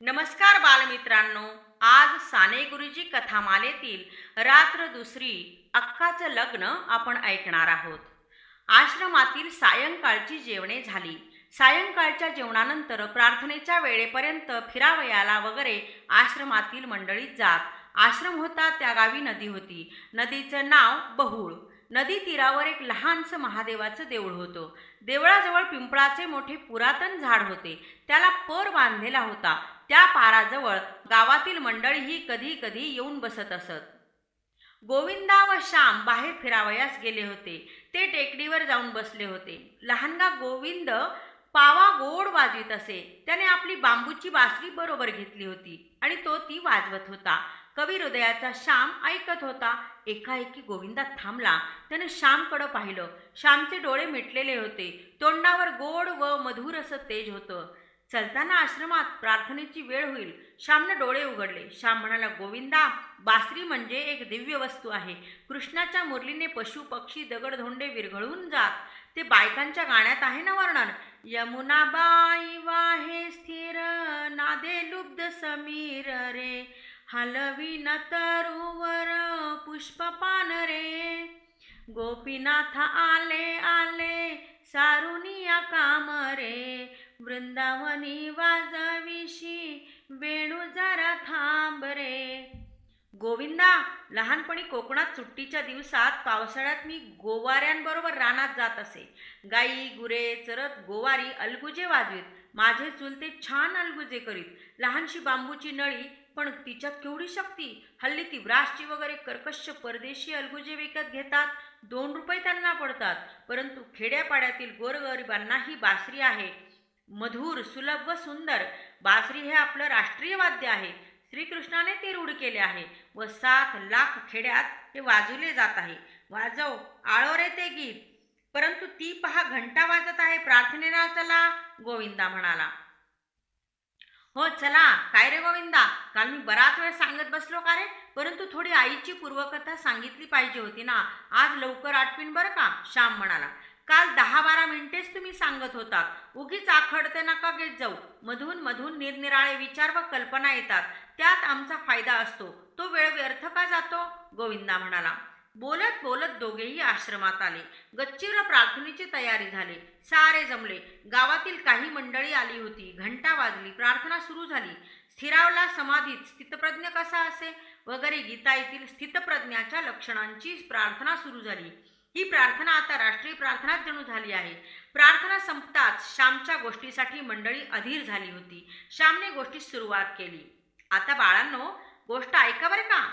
नमस्कार बालमित्रांनो. आज साने गुरुजी कथामालेतील रात्र दुसरी अक्काचं लग्न आपण ऐकणार आहोत. आश्रमातील सायंकाळची जेवणे झाली. सायंकाळच्या जेवणानंतर प्रार्थनेच्या वेळेपर्यंत फिरावयाला वगैरे आश्रमातील मंडळीत जात आश्रम होता त्या गावी नदी होती. नदीचं नाव बहुळ. नदी तीरावर एक लहानसं महादेवाचं देऊळ होतं. देवळाजवळ पिंपळाचे मोठे पुरातन झाड होते. त्याला पर बांधलेला होता. त्या पाराजवळ गावातील मंडळीही कधी कधी येऊन बसत असत. गोविंदा व श्याम बाहेर फिरावयास गेले होते. ते टेकडीवर जाऊन बसले होते. लहानगा गोविंद पावा गोड वाजवीत असे. त्याने आपली बांबूची बासरी बरोबर घेतली होती आणि तो ती वाजवत होता. कवी हृदयाचा श्याम ऐकत होता. एकाएकी गोविंदा थांबला. त्याने श्यामकडं पाहिलं. श्यामचे डोळे मिटलेले होते. तोंडावर गोड व मधुर असं तेज होतं. चलताना आश्रमात प्रार्थनेची वेळ होईल. श्यामनं डोळे उघडले. श्याम म्हणाला गोविंदा बासरी म्हणजे एक दिव्य वस्तू आहे. कृष्णाच्या मुरलीने पशु पक्षी दगडधोंडे विरघळून जात. ते बायकांच्या गाण्यात आहे ना वर्णन? यमुनाबाई वाहे स्थिर नादे लुब्ध समीर रे हलवी न तरुवर पुष्पपान रे. गोपीनाथ आले आले सारुनिया काम रे. वृंदावनी वाजविशी वेणू जरा थांब रे. गोविंदा लहानपणी कोकणात सुट्टीच्या दिवसात पावसाळ्यात मी गोवाऱ्यांबरोबर रानात जात असे. गाई गुरे चरत गोवारी अलगुजे वाजवीत. माझे चुलते छान अलगुजे करीत. लहानशी बांबूची नळी पण तिच्यात केवढी शक्ती? हल्ली ती ब्रासची वगैरे कर्कश परदेशी अलगुजे विकत घेतात. दोन रुपये त्यांना पडतात. परंतु खेड्यापाड्यातील गोरगरिबांना ही बासरी आहे. मधुर सुलभ व सुंदर. बासरी हे आपलं राष्ट्रीय वाद्य आहे. श्रीकृष्णाने ते रूढ केले आहे व सात लाख खेड्यात हे वाजवले जात आहे. वाजव आळो रे ते गीत. परंतु ती पहा घंटा वाजत आहे. प्रार्थनेला चला गोविंदा म्हणाला. हो चला. काय रे गोविंदा? काल मी बराच वेळ सांगत बसलो का रे? परंतु थोडी आईची पूर्वकथा सांगितली पाहिजे होती ना. आज लवकर आठवीन बरं का? श्याम म्हणाला. काल दहा बारा मिनिटेच तुम्ही सांगत होतात. उगीच आखडते नका घेत जाऊ. मधून मधून निरनिराळे विचार व कल्पना येतात. त्यात आमचा फायदा असतो. तो वेळ व्यर्थ का जातो? गोविंदा म्हणाला. बोलत बोलत दोघेही आश्रमात आले. गच्चीवर प्रार्थनेची तयारी झाली. सारे जमले. गावातील काही मंडळी आली होती. घंटा वाजली. प्रार्थना सुरू झाली. स्थिरावला समाधीत स्थितप्रज्ञ कसा असे? वगैरे गीता येथील स्थितप्रज्ञाच्या लक्षणांची प्रार्थना सुरू झाली. ही प्रार्थना आता राष्ट्रीय प्रार्थनाच जणू झाली आहे. प्रार्थना संपताच श्यामच्या गोष्टीसाठी मंडळी अधीर झाली होती. श्यामने गोष्टीस सुरुवात केली. आता बाळांनो गोष्ट ऐका बरं का.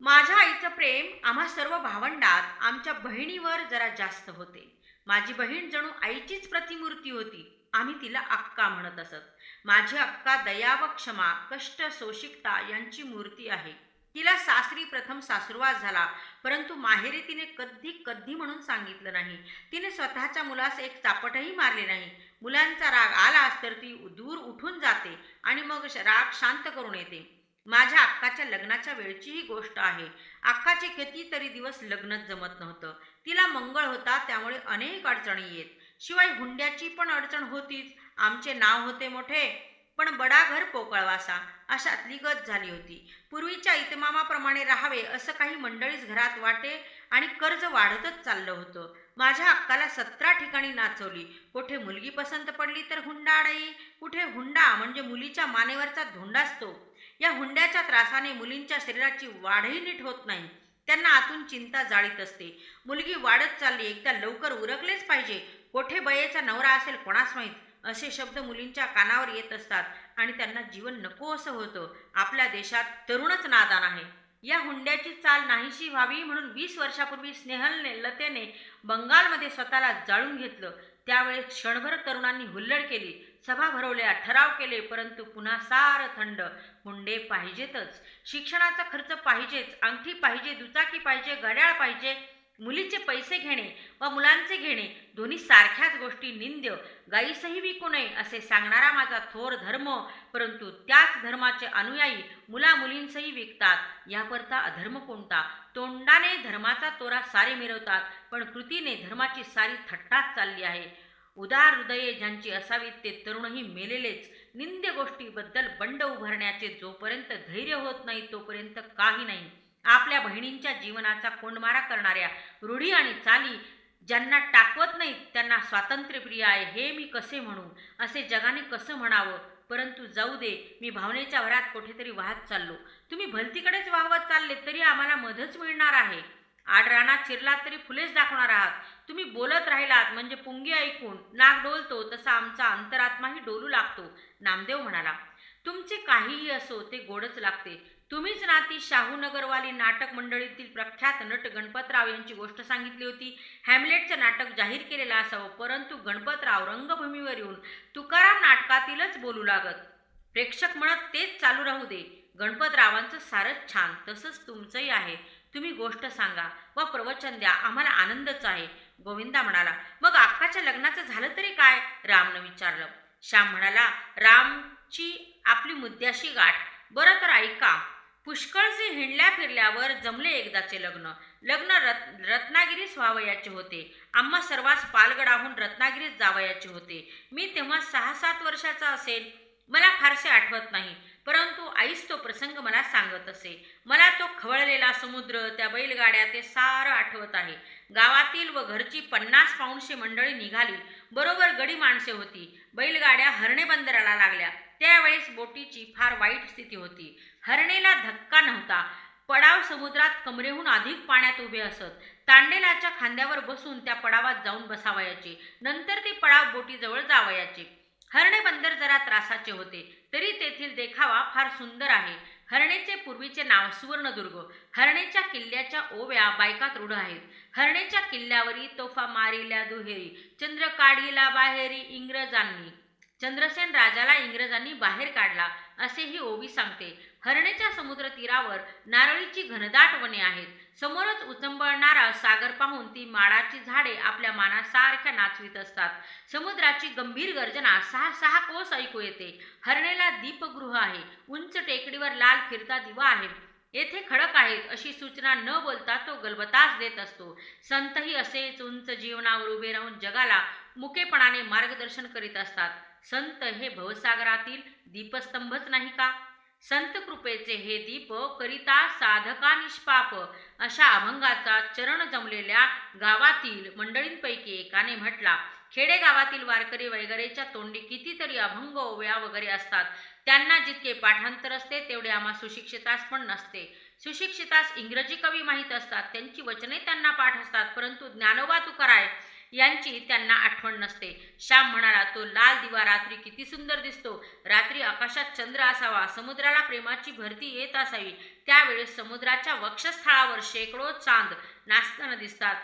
माझ्या आईचं प्रेम आम्हा सर्व भावंडात आमच्या बहिणीवर जरा जास्त होते. माझी बहीण जणू आईचीच प्रतिमूर्ती होती. आम्ही तिला अक्का म्हणत असत. माझी अक्का दया व क्षमा कष्ट सोशिकता यांची मूर्ती आहे. तिला सासरी प्रथम सासुरवास झाला परंतु माहेरी तिने कधी कधी म्हणून सांगितलं नाही. तिने स्वतःच्या मुलास एक चापटही मारले नाही. मुलांचा राग आलाच तर ती दूर उठून जाते आणि मग राग शांत करून येते. माझ्या अक्काच्या लग्नाच्या वेळची ही गोष्ट आहे. अक्काचे कितीतरी दिवस लग्नच जमत नव्हतं. तिला मंगळ होता त्यामुळे अनेक अडचणी येत. शिवाय हुंड्याची पण अडचण होतीच. आमचे नाव होते मोठे पण बडा घर पोकळवासा. अशातली गत झाली होती. पूर्वीच्या इतमामाप्रमाणे राहावे असं काही मंडळीच घरात वाटे आणि कर्ज वाढतच चाललं होतं. माझ्या अक्काला सतरा ठिकाणी नाचवली. कुठे मुलगी पसंत पडली तर हुंडा अडाई कुठे हुंडा म्हणजे मुलीच्या मानेवरचा धोंडा असतो. या हुंड्याच्या त्रासाने मुलींच्या शरीराची वाढही नीट होत नाही. त्यांना आतून चिंता जाळीत असते. मुलगी वाढत चालली एकदा लवकर उरकलेच पाहिजे. कोठे बयेचा नवरा असेल कोणास माहीत? असे शब्द मुलींच्या कानावर येत असतात आणि त्यांना जीवन नको असं होतं. आपल्या देशात तरुणच नादान आहे. या हुंड्याची चाल नाहीशी व्हावी म्हणून वीस वर्षापूर्वी स्नेहलने लतेने बंगालमध्ये स्वतःला जाळून घेतलं. त्यावेळेस क्षणभर तरुणांनी हुल्लड केली. सभा भरवल्या ठराव केले परंतु पुन्हा सार थंड. हुंडे पाहिजेतच. शिक्षणाचा खर्च पाहिजेच. अंगठी पाहिजे दुचाकी पाहिजे घड्याळ पाहिजे. मुलीचे पैसे घेणे व मुलांचे घेणे दोन्ही सारख्याच गोष्टी निंद्य गाईसही विकू नये असे सांगणारा माझा थोर धर्म. परंतु त्याच धर्माचे अनुयायी मुला मुलींसही विकतात. याकरता अधर्म कोणता? तोंडाने धर्माचा तोरा सारे मिरवतात पण कृतीने धर्माची सारी थट्टाच चालली आहे. उदार हृदये ज्यांची असावीत ते तरुणही मेलेलेच. निंद्य गोष्टीबद्दल बंड उभारण्याचे जोपर्यंत धैर्य होत नाही तोपर्यंत काही नाही. आपल्या बहिणींच्या जीवनाचा कोंडमारा करणाऱ्या रूढी आणि चाली ज्यांना टाकवत नाहीत त्यांना स्वातंत्र्यप्रिय आहे हे मी कसे म्हणू? असे जगाने कसं म्हणावं? परंतु जाऊ दे मी भावनेच्या भरात कुठेतरी वाहत चाललो. तुम्ही भलतीकडेच वाहवत चालले तरी आम्हाला मधच मिळणार आहे. आडराणा चिरलात तरी फुलेच दाखवणार आहात. तुम्ही बोलत राहिलात म्हणजे पुंगी ऐकून नाक डोलतो तसा आमचा अंतरात्माही डोलू लागतो नामदेव म्हणाला. तुमचे काहीही असो ते गोडच लागते. तुम्हीच ना ती शाहूनगरवाली नाटक मंडळीतील प्रख्यात नट गणपतराव यांची गोष्ट सांगितली होती. हॅमलेटचं नाटक जाहीर केलेलं असावं परंतु गणपतराव रंगभूमीवर येऊन तुकाराम नाटकातीलच बोलू लागत. प्रेक्षक म्हणत तेच चालू राहू दे. गणपतरावांचं सारच छान तसंच तुमचंही आहे. तुम्ही गोष्ट सांगा व प्रवचन द्या आम्हाला आनंदच आहे. गोविंदा म्हणाला मग अक्काच्या लग्नाचं झालं तरी काय? रामनं विचारलं. श्याम म्हणाला रामची आपली मुद्द्याशी गाठ. बरं तर ऐका पुष्कळचे हिंडल्या फिरल्यावर जमले एकदाचे लग्न. लग्न रत् रत्नागिरीस व्हावयाचे होते. आम्हा सर्वांस पालगडाहून रत्नागिरीत जावयाचे होते. मी तेव्हा सहा सात वर्षाचा असेल. मला फारसे आठवत नाही. परंतु आईस तो प्रसंग मला सांगत असे. मला तो खवळलेला समुद्र त्या बैलगाड्या ते सारं आठवत आहे. गावातील व घरची पन्नास पाऊंडशे मंडळी निघाली. बरोबर गडी माणसे होती. बैलगाड्या हरणे बंदराला लागल्या. त्यावेळेस बोटीची फार वाईट स्थिती होती. हरणेला धक्का नव्हता. पडाव समुद्रात कमरेहून अधिक पाण्यात उभे असत. तांडेलाच्या खांद्यावर बसून त्या पडावात जाऊन बसावयाचे. नंतर ते पडाव बोटीजवळ जावयाचे. हरणे बंदर जरा त्रासाचे होते. तरी तेथील देखावा फार सुंदर आहे. हरणेचे पूर्वीचे नाव सुवर्णदुर्ग. हरणेच्या किल्ल्याच्या ओव्या बायकात रूढ आहेत. हरणेच्या किल्ल्यावरी तोफा मारिल्या दुहेरी. चंद्र काढिला बाहेरी इंग्रजांनी. चंद्रसेन राजाला इंग्रजांनी बाहेर काढला असेही ओवी सांगते. हरणेच्या समुद्र तीरावर नारळीची घनदाट वने आहेत. समोरच उचंबळणारा सागर पाहून ती माडाची झाडे आपल्या मानासारख्या नाचवीत असतात. समुद्राची गंभीर गर्जना सहा सहा कोस ऐकू येते. हरणेला दीपगृह आहे. उंच टेकडीवर लाल फिरता दिवा आहे. येथे खडक आहेत अशी सूचना न बोलता तो गलबतास देत असतो. संतही असेच उंच जीवनावर उभे राहून जगाला मुकेपणाने मार्गदर्शन करीत असतात. संत हे भवसागरातील दीपस्तंभच नाही का? संत कृपेचे हे दीप करिता साधका निष्पाप अशा अभंगाचा चरण जमलेल्या गावातील मंडळींपैकी एकाने म्हटला खेडेगावातील वारकरी वगैरेच्या तोंडी कितीतरी अभंग ओव्या वगैरे असतात. त्यांना जितके पाठांतर असते तेवढे आम्हा सुशिक्षितास पण नसते. सुशिक्षितास इंग्रजी कवी माहीत असतात. त्यांची वचने त्यांना पाठ असतात. परंतु ज्ञानोबा तुकाराय यांची त्यांना आठवण नसते. श्याम म्हणाला तो लाल दिवा रात्री किती सुंदर दिसतो. रात्री आकाशात चंद्र असावा समुद्राला प्रेमाची भरती येत असावी. त्यावेळेस समुद्राच्या वक्षस्थळावर शेकडो चांद नाचताना दिसतात.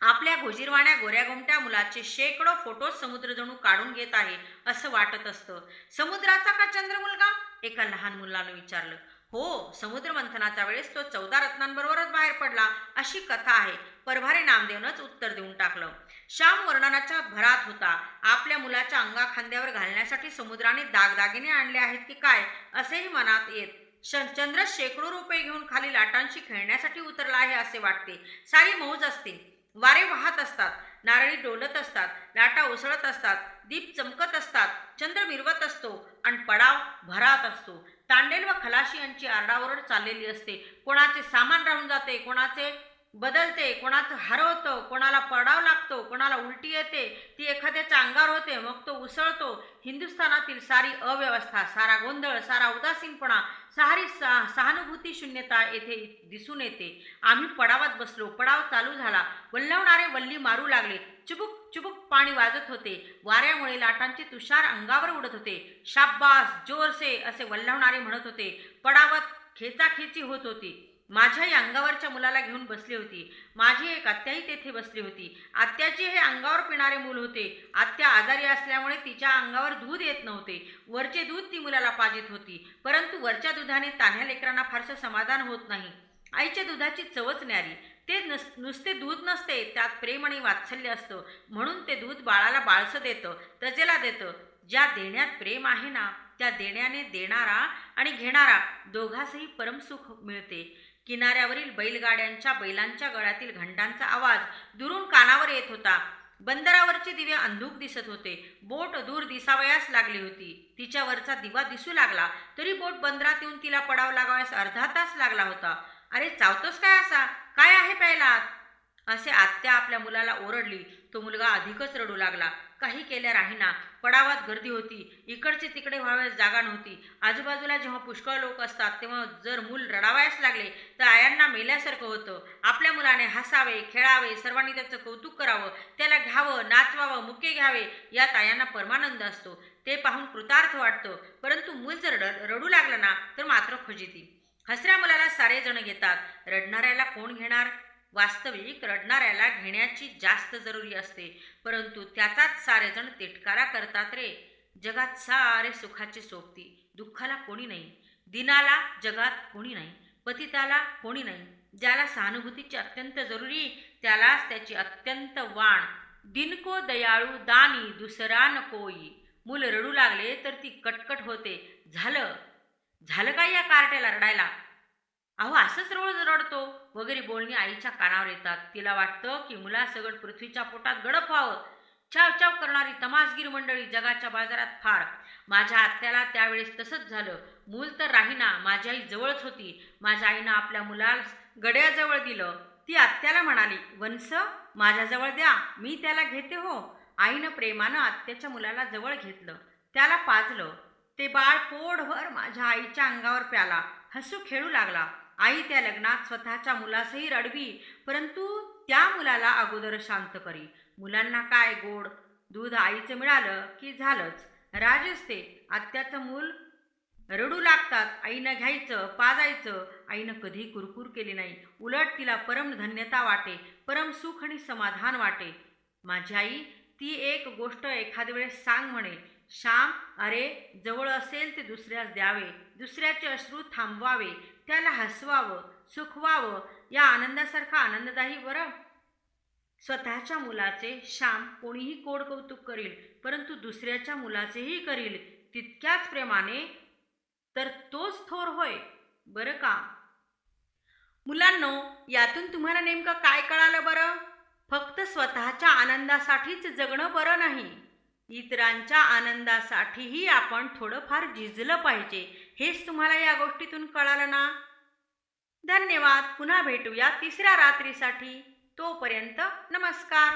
आपल्या गोजीरवाण्या गोऱ्या गोमट्या मुलाचे शेकडो फोटो समुद्र जणू काढून घेत आहे असं वाटत असतं. समुद्राचा का चंद्र मुलगा? एका लहान मुलानं विचारलं. हो समुद्र मंथनाच्या वेळेस तो चौदा रत्नांबरोबरच बाहेर पडला. अशी कथा आहे. परभारे नामदेवनंच उत्तर देऊन टाकलं. श्याम वर्णनाच्या भरात होता. आपल्या मुलाच्या अंगा खांद्यावर घालण्यासाठी समुद्राने दागदागिने आणले आहेत की काय असेही मनात येत. श चंद्र शेकडो रुपये घेऊन खाली लाटांशी खेळण्यासाठी उतरला आहे असे वाटते. सारी मौज असते. वारे वाहत असतात. नारळी डोलत असतात. लाटा उसळत असतात. दीप चमकत असतात. चंद्र मिरवत असतो आणि पडाव भरात असतो. तांडेल व खलाशी यांची आरडाओरड चाललेली असते. कोणाचे सामान राहून जाते कोणाचे बदलते कोणाचं हरवतं कोणाला पडाव लागतो कोणाला उलटी येते ती एखाद्याच्या अंगावर होते मग तो उसळतो. हिंदुस्थानातील सारी अव्यवस्था सारा गोंधळ सारा उदासीनपणा सारी सहा सहानुभूती शून्यता येथे दिसून येते. आम्ही पडावात बसलो पडाव चालू झाला. वल्लवणारे वल्ली मारू लागले. चुबुक चुबुक पाणी वाजत होते. वाऱ्यामुळे लाटांचे तुषार अंगावर उडत होते. शाब्बास जोरसे असे वल्लवणारे म्हणत होते. पडावत खेचाखेची होत होती. माझ्याही अंगावरच्या मुलाला घेऊन बसली होती. माझी एक आत्याही तेथे बसली होती. आत्याचे हे अंगावर पिणारे मूल होते. आत्या आजारी असल्यामुळे तिच्या अंगावर दूध येत नव्हते. वरचे दूध ती मुलाला पाजित होती. परंतु वरच्या दुधाने तान्ह्या लेकरांना फारसं समाधान होत नाही. आईच्या दुधाची चवच न्यारी. ते नस नुसते दूध नसते त्यात प्रेम आणि वात्सल्य असतं. म्हणून ते दूध बाळाला बाळसं देतं तजेला देतं. ज्या देण्यात प्रेम आहे ना त्या देण्याने देणारा आणि घेणारा दोघासही परमसुख मिळते. किनाऱ्यावरील बैलगाड्यांच्या बैलांच्या गळ्यातील घंटांचा आवाज दुरून कानावर येत होता. बंदरावरचे दिवे अंधूक दिसत होते. बोट दूर दिसावयास लागली होती. तिच्यावरचा दिवा दिसू लागला तरी बोट बंदरात येऊन तिला पडाव लागावयास अर्धा तास लागला होता. अरे चावतोस काय असा? काय आहे प्यायला? असे आत्या आपल्या मुलाला ओरडली. तो मुलगा अधिकच रडू लागला. काही केल्या राहीना. पडावात गर्दी होती. इकडचे तिकडे व्हावयास जागा नव्हती. आजूबाजूला जेव्हा पुष्कळ लोक असतात तेव्हा जर मूल रडावयास लागले तर आयांना मेल्यासारखं होतं. आपल्या मुलाने हसावे खेळावे सर्वांनी त्याचं कौतुक करावं त्याला घ्यावं नाचवावं मुके घ्यावे यात आयांना परमानंद असतो. ते पाहून कृतार्थ वाटतं. परंतु मूल जर रड- रडू लागलं ना तर मात्र फजिती. हसऱ्या मुलाला सारे जण घेतात. रडणाऱ्याला कोण घेणार? वास्तविक रडणाऱ्याला घेण्याची जास्त जरुरी असते. परंतु त्याचाच सारेजण तिटकारा करतात रे. जगात सारे सुखाचे सोबती. दुःखाला कोणी नाही. दिनाला जगात कोणी नाही. पतिताला कोणी नाही. ज्याला सहानुभूतीची अत्यंत जरुरी त्यालाच त्याची अत्यंत वाण. दिनको दयाळू दानी दुसरा नकोई मूल रडू लागले तर ती कटकट होते. झालं? झालं काय या कार्ट्याला रडायला? अहो असंच रोज रडतो. वगैरे बोलणी आईच्या कानावर येतात. तिला वाटतं की मुलासगट पृथ्वीच्या पोटात गडप व्हावं. चाव करणारी तमासगीर मंडळी जगाच्या बाजारात फार. माझ्या आत्याला त्यावेळेस तसंच झालं. मूल तर राहीना माझी आई जवळच होती. माझ्या आईनं आपल्या मुलास गड्याजवळ दिलं. ती आत्याला म्हणाली वंस माझ्याजवळ द्या. मी त्याला घेते हो. आईनं प्रेमानं आत्याच्या मुलाला जवळ घेतलं. त्याला पाजलं. ते बाळ पोटभर माझ्या आईच्या अंगावर प्याला. हसू खेळू लागला. आई त्या लग्नात स्वतःच्या मुलासही रडवी परंतु त्या मुलाला अगोदर शांत करी. मुलांना काय गोड दूध आईचं मिळालं की झालंच. राज ते. आत्याचं मूल रडू लागतात. आईनं घ्यायचं पाजायचं. आईनं कधी कुरकुर केली नाही. उलट तिला परम धन्यता वाटे परम सुख आणि समाधान वाटे. माझी आई ती एक गोष्ट एखाद्या वेळेस सांग म्हणे श्याम अरे जवळ असेल ते दुसऱ्यास द्यावे. दुसऱ्याचे अश्रू थांबवावे. त्याला हसवावं सुखवावं या आनंदासारखा आनंददायी बरं स्वतःच्या मुलाचे श्याम कोणीही कोड कौतुक करील परंतु दुसऱ्याच्या मुलाचेही करील तितक्याच प्रेमाने तर तोच थोर होय बरं का? मुलांनो यातून तुम्हाला नेमकं काय कळालं बरं? फक्त स्वतःच्या आनंदासाठीच जगणं बरं नाही. इतरांच्या आनंदासाठीही आपण थोडंफार झिजलं पाहिजे. हेच तुम्हाला या गोष्टीतून कळालं ना? धन्यवाद. पुन्हा भेटूया तिसऱ्या रात्रीसाठी. तोपर्यंत नमस्कार.